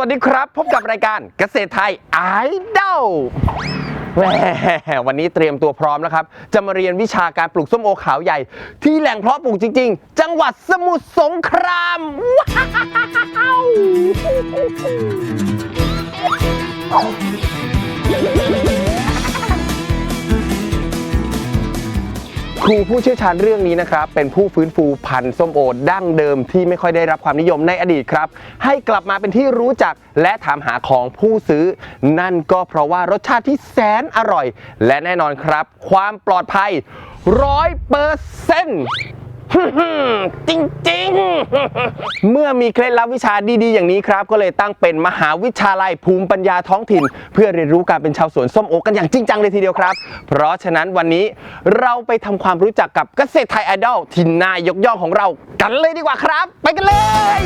วัสดีครับ พบกับรายการเกษตรไทยไอดอลแหมวันนี้เตรียมตัวพร้อมแล้วครับ จะมาเรียนวิชาการปลูกส้มโอขาวใหญ่ ที่แหล่งเพาะปลูกจริง ๆ จังหวัดสมุทรสงครามว้าว รูผู้เชี่ยวชาญเรื่องนี้นะครับ เป็นผู้ฟื้นฟูพันธุ์ส้มโอดั้งเดิมที่ไม่ค่อยได้รับความนิยมในอดีตครับ ให้กลับมาเป็นที่รู้จักและถามหาของผู้ซื้อ นั่นก็เพราะว่ารสชาติที่แสนอร่อย และแน่นอนครับ ความปลอดภัยร้อยเปอร์เซ็นต์ จริงๆ เมื่อมีเคล็ดลับวิชาดีๆ อย่างนี้ครับ ก็เลยตั้งเป็นมหาวิทยาลัยภูมิปัญญาท้องถิ่น เพื่อเรียนรู้การเป็นชาวสวนส้มโอกันอย่างจริงจังเลยทีเดียวครับ เพราะฉะนั้นวันนี้เราไปทำความรู้จักกับเกษตรไทยไอดอลที่นายกย่องของเรากันเลยดีกว่าครับ ไปกันเลย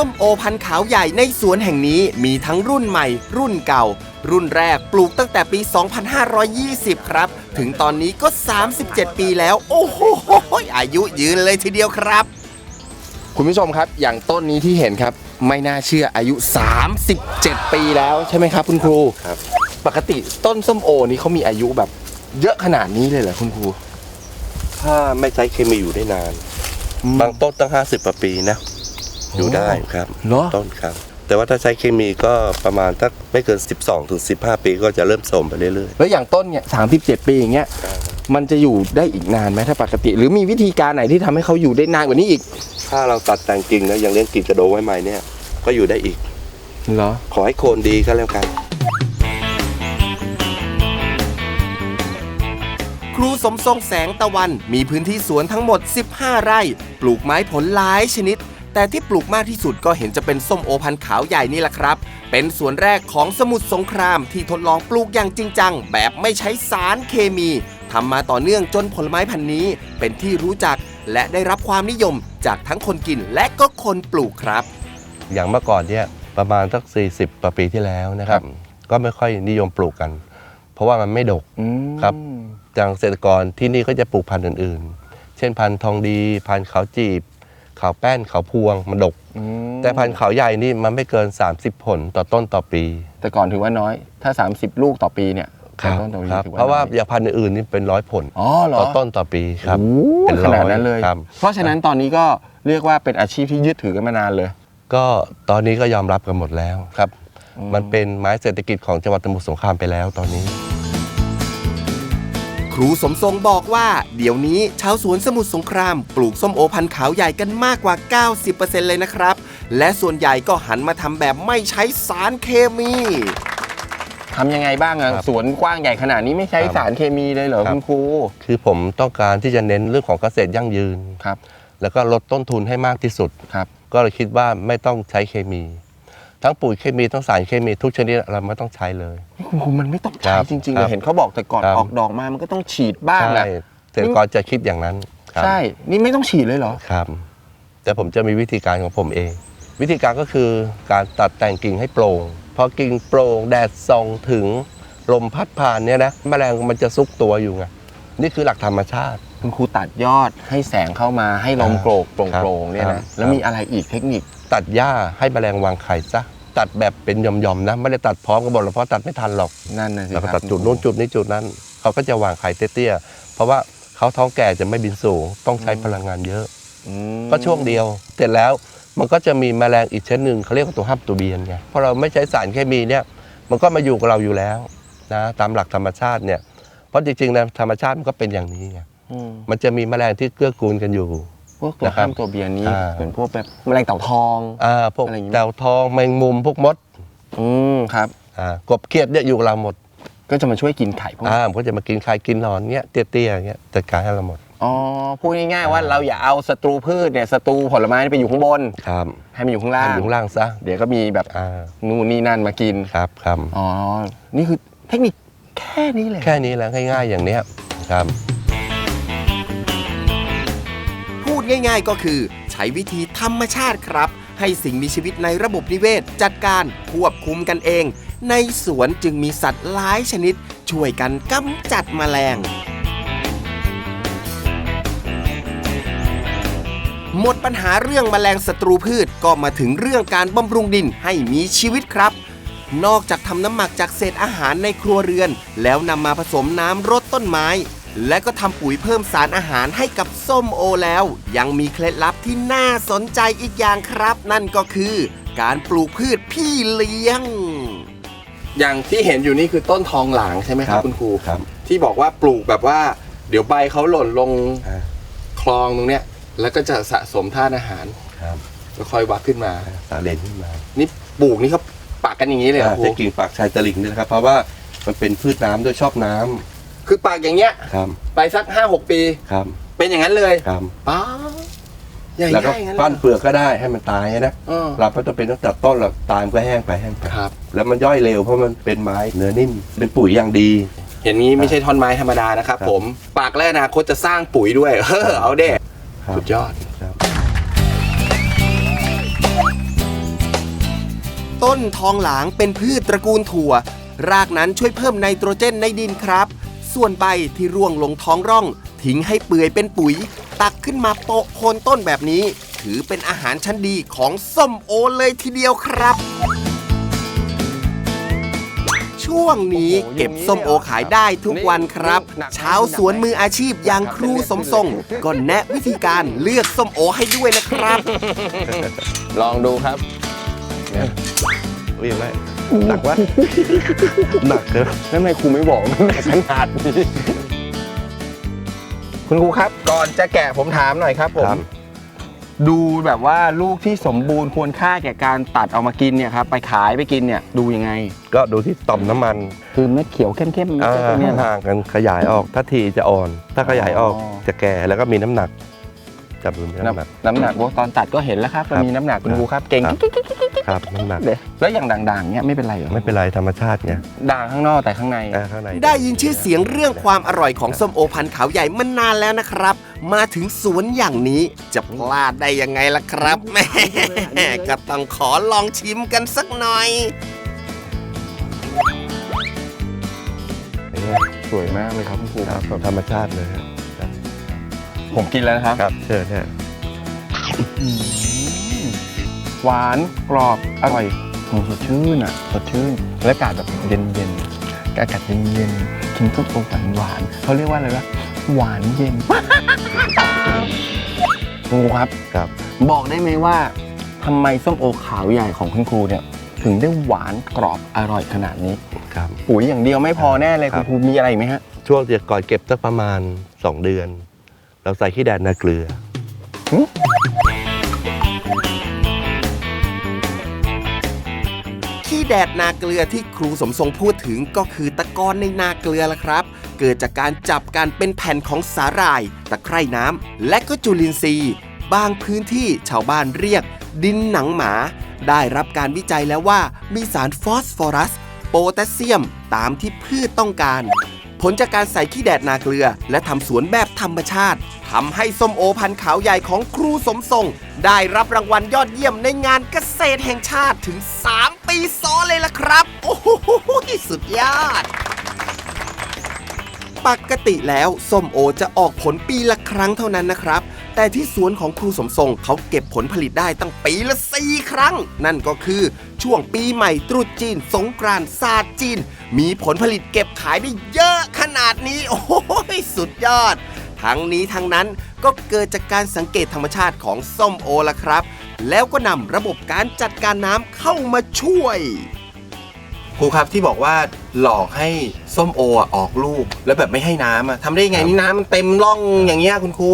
ส้มโอพันธุ์ขาวใหญ่ในสวนแห่งนี้มีทั้งรุ่นใหม่ รุ่นเก่า รุ่นแรกปลูกตั้งแต่ปี 2520 ครับ ถึงตอนนี้ก็ 37 ปีแล้ว โอ้โหอายุยืนเลยทีเดียวครับ คุณผู้ชมครับ อย่างต้นนี้ที่เห็นครับ ไม่น่าเชื่ออายุ 37 ปีแล้วใช่ไหมครับ คุณครูครับ ปกติต้นส้มโอนี่เขามีอายุแบบ เยอะขนาดนี้เลยเหรอคุณครู ถ้าไม่ใช้เคมีอยู่ได้นาน บางต้นตั้ง 50กว่าปีนะ อยู่ได้ครับเหรอ ต้นครับ แต่ว่าถ้าใช้เคมีก็ประมาณสักไม่เกิน 12ถึง15 ปีก็จะเริ่มโทรมไปเรื่อยแล้วอย่างต้นเนี่ย37ปีอย่างเงี้ยมันจะอยู่ได้อีกนานไหมถ้าปกติ หรือมีวิธีการไหนที่ทำให้เขาอยู่ได้นานกว่านี้อีกๆ ถ้าเราตัดแต่งกิ่งแล้วยังเลี้ยงกิ่งกระโดงไว้ใหม่เนี่ยก็อยู่ได้อีก เหรอ ขอให้โคนดีก็แล้วกัน ครูสมทรงแสงตะวันมีพื้นที่สวนทั้งหมด 15 ไร่ ปลูกไม้ผลหลายชนิด แต่ที่ปลูกมากที่สุดก็เห็นจะเป็นส้มโอพันธุ์ขาวใหญ่นี่แหละครับ เป็นสวนแรกของสมุทรสงครามที่ทดลองปลูกอย่างจริงจัง แบบไม่ใช้สารเคมีทำมาต่อเนื่องจนผลไม้พันธุ์นี้ เป็นที่รู้จักและได้รับความนิยมจากทั้งคนกินและก็คนปลูกครับ อย่างเมื่อก่อนเนี่ยประมาณสัก 40กว่าปีที่แล้วนะครับ ก็ไม่ค่อยนิยมปลูกกัน เพราะว่ามันไม่ดกอืมครับอย่างเกษตรกรที่นี่ก็จะปลูกพันธุ์อื่น ๆ เช่นพันธุ์ทองดี พันธุ์ขาวจีบ ขาวแป้นขาวพวงมันดก อืมแต่พันธุ์ขาวใหญ่นี่มันไม่เกิน 30 ผลต่อต้นต่อปีแต่ก่อนถือว่าน้อย ถ้า 30 ลูกต่อปีเนี่ยต้นต่อปีครับ ถือเพราะว่าน้อยอย่างพันธุ์อื่นๆนี่เป็นร้อยผลอ๋อเหรอต่อต้นต่อปีครับโอ้เป็นขร้อยนาดนั้นเลย ครับ เพราะฉะนั้นตอนนี้ก็เรียกว่าเป็นอาชีพที่ยึดถือกันมานานเลย ก็ตอนนี้ก็ยอมรับกันหมดแล้วครับอืมมันเป็นไม้เศรษฐกิจของจังหวัดสมุทรสงครามไปแล้วตอนนี้ ครูสมทรงบอกว่า เดี๋ยวนี้ชาวสวนสมุทรสงคราม ปลูกส้มโอพันธุ์ขาวใหญ่กันมากกว่า 90%เลยนะครับ และส่วนใหญ่ก็หันมาทำแบบไม่ใช้สารเคมีทำยังไงบ้างอะครับสวนกว้างใหญ่ขนาดนี้ไม่ใช้ครับสารเคมีเลยเหรอครับ คุณครู คือผมต้องการที่จะเน้นเรื่องของเกษตรยั่งยืน ครับ แล้วก็ลดต้นทุนให้มากที่สุด ครับ ก็เลยคิดว่าไม่ต้องใช้เคมี ทั้งปุ๋ยเคมีทั้งสารเคมีทุกชนิดเราไม่ต้องใช้เลยคุณครูมันไม่ต้องคใช้รับจริงๆครัอะบเห็นเขาบอกแต่ก่อนครับ ออกดอกมามันก็ต้องฉีดบ้างใช่นะเกษตรกรจะคิดอย่างนั้นครับ ใช่ นี่ไม่ต้องฉีดเลยเหรอ ครับแต่ผมจะมีวิธีการของผมเอง วิธีการก็คือการตัดแต่งกิ่งให้โปร่งพอกิ่งโปร่งแดดส่องถึงลมพัดผ่านเนี่ยนะแมลงมันจะซุกตัวอยู่ไงนี่คือหลักธรรมชาติ คุณครูตัดยอดให้แสงเข้ามาให้ลมโกรกโปครับร่งๆเนี่ยครันะบ แล้วมีอะไรอีกเทคนิค ตัดหญ้าให้แมลงวางไข่ซะตัดแบบเป็นหย่อมๆนะ ไม่ได้ตัดพร้อมกันหมดหรอกเพราะตัดไม่ทันหรอกนั่นนะสิแล้วก็ครับตัดจุดนู้นจุดนี้จุดนั้น เขาก็จะวางไข่เตี้ยๆเพราะว่าเขาท้องแก่จะไม่บินสูง ต้องใช้พลังงานเยอะ อืมก็ช่วงเดียว เสร็จแล้วมันก็จะมีแมลงอีกชนิดหนึ่งเขาเรียกว่าตัวห้ามตัวเบียนไงเพราะเราไม่ใช้สารเคมีเนี่ย มันก็มาอยู่กับเราอยู่แล้วนะตามหลักธรรมชาติเนี่ยเพราะจริงๆนะธรรมชาติมันก็เป็นอย่างนี้ไงอืมมันจะมีแมลงที่เกื้อกูลกันอยู่ พวกตัวนะครับข้ามตัวเบียร์นี้อ่า เหมือนพวกแบบแมลงเต่าทอง อ่าพวกอะไรอย่างงี้ ดาวทองแมงมุมพวกมดอืมครับ อ่ากบเขียดเนี่ยอยู่กับเราหมดก็จะมาช่วยกินไข่พวกนี้อ่ามันก็จะมากินไข่กินหนอนเงี้ยเตี้ยๆเงี้ยจัดการให้เราหมด อ๋อพูดง่ายๆว่า เราอย่าเอาศัตรูพืชเนี่ยศัตรูผลไม้ไปอยู่ข้างบน ครับให้มันอยู่ข้างล่าง ทำอยู่ข้างล่างซะเดี๋ยวก็มีแบบอ่านู่นนี่นั่นมากิน ครับครับอ๋อ นี่คือเทคนิคแค่นี้เลย แค่นี้แหละง่ายๆอย่างเนี้ยครับ ง่ายๆก็คือ ใช้วิธีธรรมชาติครับ ให้สิ่งมีชีวิตในระบบนิเวศ จัดการควบคุมกันเอง ในสวนจึงมีสัตว์หลายชนิด ช่วยกันกำจัดแมลง หมดปัญหาเรื่องแมลงศัตรูพืชก็มาถึงเรื่องการบำรุงดินให้มีชีวิตครับนอกจากทำน้ำหมักจากเศษอาหารในครัวเรือน แล้วนำมาผสมน้ำรดต้นไม้ และก็ทำปุ๋ยเพิ่มสารอาหารให้กับส้มโอแล้ว ยังมีเคล็ดลับที่น่าสนใจอีกอย่างครับ นั่นก็คือการปลูกพืชพี่เลี้ยง อย่างที่เห็นอยู่นี่คือต้นทองหลางใช่ไหมครับครับคุณครูครับ ที่บอกว่าปลูกแบบว่า เดี๋ยวใบเขาหล่นลงอ่าคลองตรงเนี้ย แล้วก็จะสะสมธาตุอาหารครับแล้วค่อยวัดขึ้นมาสาเลนขึ้นมา นี่ปลูกนี่เขาปักกันอย่างนี้เลยเหรอครูจะกิ่งปากชายตลิ่งนี่นะครับเพราะว่ามันเป็นพืชน้ำด้วยชอบน้ำ คือปักอย่างเงี้ย ครับไปสักห้าหกปี ครับเป็นอย่างนั้นเลยครับป้าใหญ่แล้วก็ง่ายงั้นปั้นเลยเปลือกก็ได้ให้มันตายนะเออ เราไม่ต้องเป็นต้องตัดต้นหรอกตายมันก็แห้งไปแห้งไปครับ แล้วมันย่อยเร็วเพราะมันเป็นไม้เนื้อนิ่มเป็นปุ๋ยอย่างดี เห็นนี้ไม่ใช่ท่อนไม้ธรรมดานะครับครับ ผม ปากและอนาคตจะสร้างปุ๋ยด้วยเออเอาเด้ครับสุดยอด ครับ ต้นทองหลางเป็นพืชตระกูลถั่ว รากนั้นช่วยเพิ่มไนโตรเจนในดินครับ ส่วนใบที่ร่วงลงท้องร่อง ทิ้งให้เปื่อยเป็นปุ๋ย ตักขึ้นมาโปะโคนต้นแบบนี้ ถือเป็นอาหารชั้นดีของส้มโอเลยทีเดียวครับ ช่วงนี้เก็บส้มโอขายได้ทุกวันครับเช้าสวนมืออาชีพอย่างครูสมทรงก็แนะวิธีการเลือกส้มโอให้ด้วยนะครับ ลองดูครับอุ้ยไม่ หนักวะ หนักเลยแล้วทำไมครูไม่บอกมันหนักขนาดนี้ คุณครูครับ ก่อนจะแกะผมถามหน่อยครับผมครับดูแบบว่าลูกที่สมบูรณ์ควรค่าแก่การตัดเอามากินเนี่ยครับไปขายไปกินเนี่ยดูยังไง ก็ดูที่ต่อมน้ำมันคือเม็ดเขียวเข้มๆเม็ดอ่าตรงเนี้ยนะห่างกันขยายออก ถ้าทีจะอ่อน ถ้าขยายออกอ๋อ จะแก่แล้วก็มีน้ำหนัก จับดูมีน้ำหนัก น้ำหนักว่าตอนตัดก็เห็นแล้วครับครับมันมีน้ำหนักคุณครูครับ เก่งครับ ครับน้ำหนักเลยแล้วอย่างด่างๆเนี่ยไม่เป็นไรเหรอไม่เป็นไรธรรมชาติไงด่างข้างนอกแต่ข้างใน อ่าข้างในได้ยินชื่อเสียงเรื่องความอร่อยของส้มโอพันธุ์ขาวใหญ่มานานแล้วนะครับ มาถึงสวนอย่างนี้จะพลาดได้ยังไงล่ะครับแหม่ก็ต้องขอลองชิมกันสักหน่อย สวยมากเลยครับคุณครูคครัรับบธรรมชาติเลยครับ ผมกินแล้วนะครับ ครับเชิญฮะหวานกรอบอร่อยโอ้สดชื่นอะสดชื่นและอากาศแบบเย็นเย็นๆอากาศเย็นเย็นๆกินทุกตัวหวานหวานๆเขาเรียกว่าอะไรวะหวานเย็นคุณครูครับครับ บอกได้ไหมว่าทำไมส้มโอขาวใหญ่ของคุณครูเนี่ยถึงได้หวานกรอบอร่อยขนาดนี้ครับปุ๋ยอย่างเดียวไม่พอแน่เลยครัคุบณครูมีอะไรอีกไหมฮะช่วงที่ก่อนเก็บสักประมาณ 2 เดือน เราใส่ขี้แดดนาเกลือ ขี้แดดนาเกลือที่ครูสมทรงพูดถึงก็คือตะกอนในนาเกลือละครับ เกิดจากการจับกันเป็นแผ่นของสาหร่าย ตะไคร่น้ำและก็จุลินทรีย์ บางพื้นที่ชาวบ้านเรียก ดินหนังหมา ได้รับการวิจัยแล้วว่ามีสารฟอสฟอรัส โพแทสเซียมตามที่พืชต้องการ ผลจากการใส่ขี้แดดนาเกลือ และทำสวนแบบธรรมชาติทำให้ส้มโอพันธุ์ขาวใหญ่ของครูสมทรง ได้รับรางวัลยอดเยี่ยมในงานเกษตรแห่งชาติถึง 3 ปีซ้อนเลยล่ะครับ โอ้โหสุดยอดปกติแล้วส้มโอจะออกผลปีละครั้งเท่านั้นนะครับ แต่ที่สวนของครูสมทรงเขาเก็บผลผลิตได้ตั้งปีละ4ครั้ง นั่นก็คือช่วงปีใหม่ตรุษจีน สงกรานต์ศาสตร์จีน มีผลผลิตเก็บขายได้เยอะขนาดนี้ โอ้โหสุดยอด ทั้งนี้ทั้งนั้นก็เกิดจากการสังเกตธรรมชาติของส้มโอละครับ แล้วก็นำระบบการจัดการน้ำเข้ามาช่วยครูครับที่บอกว่าหลอกให้ส้มโออะออกลูก แล้วแบบไม่ให้น้ำอะทำได้ยังไงครับนี่น้ำมันเต็มร่องอย่างเงี้ยคุณครู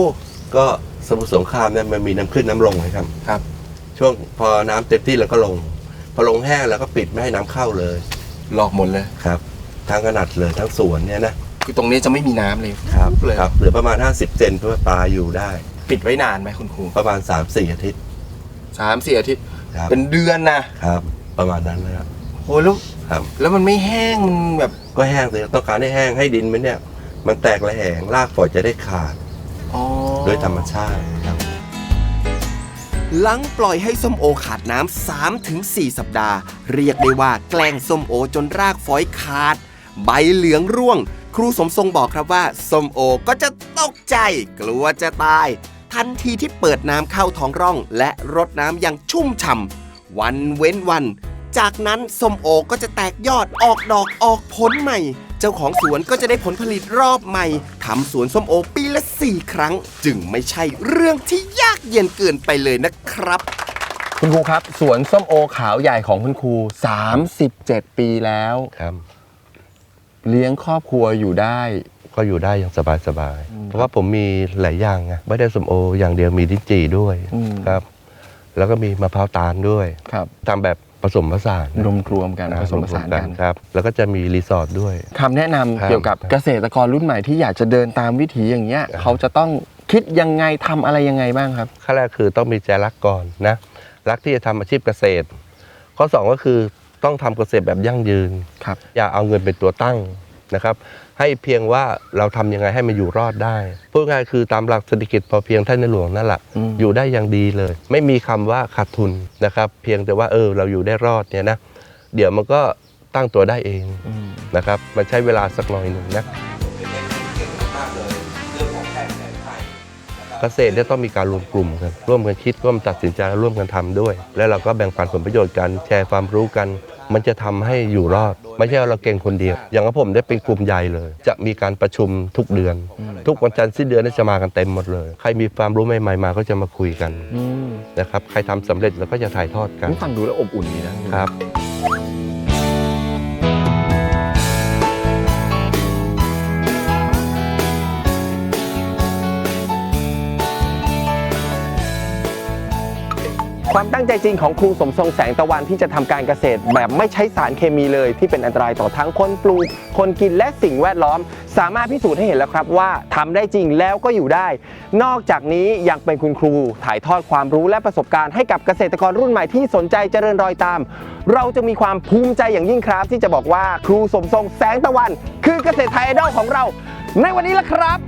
ก็สมุทรสงครามเนี่ยมันมีน้ำขึ้นน้ำลงนะครับ ครับ ช่วงพอน้ำเต็มที่เราก็ลง พอลงแห้งแล้วก็ปิดไม่ให้น้ำเข้าเลยห ลอกหมดเลย ครับทั้งขนาดเลยทั้งสวนเนี่ยนะคือตรงนี้จะไม่มีน้ำเลยครับเลยครับเหลือประมาณ 50 เซนเพื่อปลาอยู่ได้ ปิดไว้นานไหมคุณครูประมาณ 3-4 อาทิตย์สามสี่อาทิตย์ครับเป็นเดือนนะครับ ประมาณนั้นนะครับโอ้แล้วครับ แล้วมันไม่แห้งมันแบบก็แห้งเลยต้องการให้แห้งให้ดินมันเนี่ย มันแตกระแหงรากฝอยจะได้ขาดอ๋อโดยธรรมชาติครับ หลังปล่อยให้ส้มโอขาดน้ำ3ถึง4สัปดาห์ เรียกได้ว่าแกล้งส้มโอจนรากฝอยขาด ใบเหลืองร่วง ครูสมทรงบอกครับว่าส้มโอก็จะตกใจ กลัวจะตาย ทันทีที่เปิดน้ำเข้าท้องร่อง และรดน้ำอย่างชุ่มฉ่ำวันเว้นวัน จากนั้นส้มโอก็จะแตกยอดออกดอกออกผลใหม่ เจ้าของสวนก็จะได้ผลผลิตรอบใหม่ทำสวนส้มโอปีละ 4 ครั้ง จึงไม่ใช่เรื่องที่ยากเย็นเกินไปเลยนะครับ คุณครูครับ สวนส้มโอขาวใหญ่ของคุณครู 37 ปีแล้ว ครับ เลี้ยงครอบครัวอยู่ได้ ก็อยู่ได้อย่างสบายๆ เพราะว่าผมมีหลายอย่างไงไม่ได้สมโออย่างเดียวมีลิ้นจี่ด้วยอืม ครับ แล้วก็มีมะพร้าวตาลด้วยครับ ทำแบบผ สมผสานรวมรวมๆกันอ่ผสมผสานกันครับ แล้วก็จะมีรีสอร์ทด้วยคำแนะนำครับเกี่ยวกับเกษตรกรรุ่นใหม่ที่อยากจะเดินตามวิถีอย่างเงี้ยครับเขาจะต้องคิดยังไงทำอะไรยังไงบ้างครับขั้นแรกคือต้องมีใจรักก่อนนะรักที่จะทำอาชีพเกษตร ข้อสองก็คือต้องทำเกษตรแบบยั่งยืนครับอย่าเอาเงินเป็นตัวตั้งนะครับ ให้เพียงว่าเราทำยังไงให้มันอยู่รอดได้พูดง่ายๆคือตามหลักเศรษฐกิจพอเพียงท่านในหลวงนั่นแหละอืมอยู่ได้อย่างดีเลย ไม่มีคำว่าขาดทุนนะครับเพียงแต่ว่าเออเราอยู่ได้รอดเนี่ยนะเดี๋ยวมันก็ตั้งตัวได้เองอืมนะครับมันใช้เวลาสักหน่อยหนึ่งนะเกษตรเนี่ยต้องมีการรวมกลุ่มกันร่วมกันคิดร่วมตัดสินใจและร่วมกันทำด้วย แล้วเราก็แบ่งปันผลประโยชน์กันแชร์ความรู้กัน มันจะทำให้อยู่รอด ไม่ใช่ว่าเราเก่งคนเดียว อย่างของผมได้เป็นกลุ่มใหญ่เลย จะมีการประชุมทุกเดือน ทุกวันจันทร์สิ้นเดือนเนยจะมากันเต็มหมดเลย ใครมีความรู้ใหม่ๆมาก็จะมาคุยกันอืมนะครับใครทำสำเร็จเราก็จะถ่ายทอดกันนี่ฟังดูแล้วอบอุ่นดีนะครับ ความตั้งใจจริงของครูสมทรงแสงตะวันที่จะทำการเกษตร แบบไม่ใช้สารเคมีเลย ที่เป็นอันตรายต่อทั้งคนปลูก คนกินและสิ่งแวดล้อม สามารถพิสูจน์ให้เห็นแล้วครับว่าทำได้จริงแล้วก็อยู่ได้ นอกจากนี้ยังเป็นคุณครูถ่ายทอดความรู้และประสบการณ์ให้กับเกษตรกรรุ่นใหม่ที่สนใจเจริญรอยตาม เราจะมีความภูมิใจอย่างยิ่งครับ ที่จะบอกว่าครูสมทรงแสงตะวัน คือเกษตรไทยไอดอลของเรา ในวันนี้ละครับ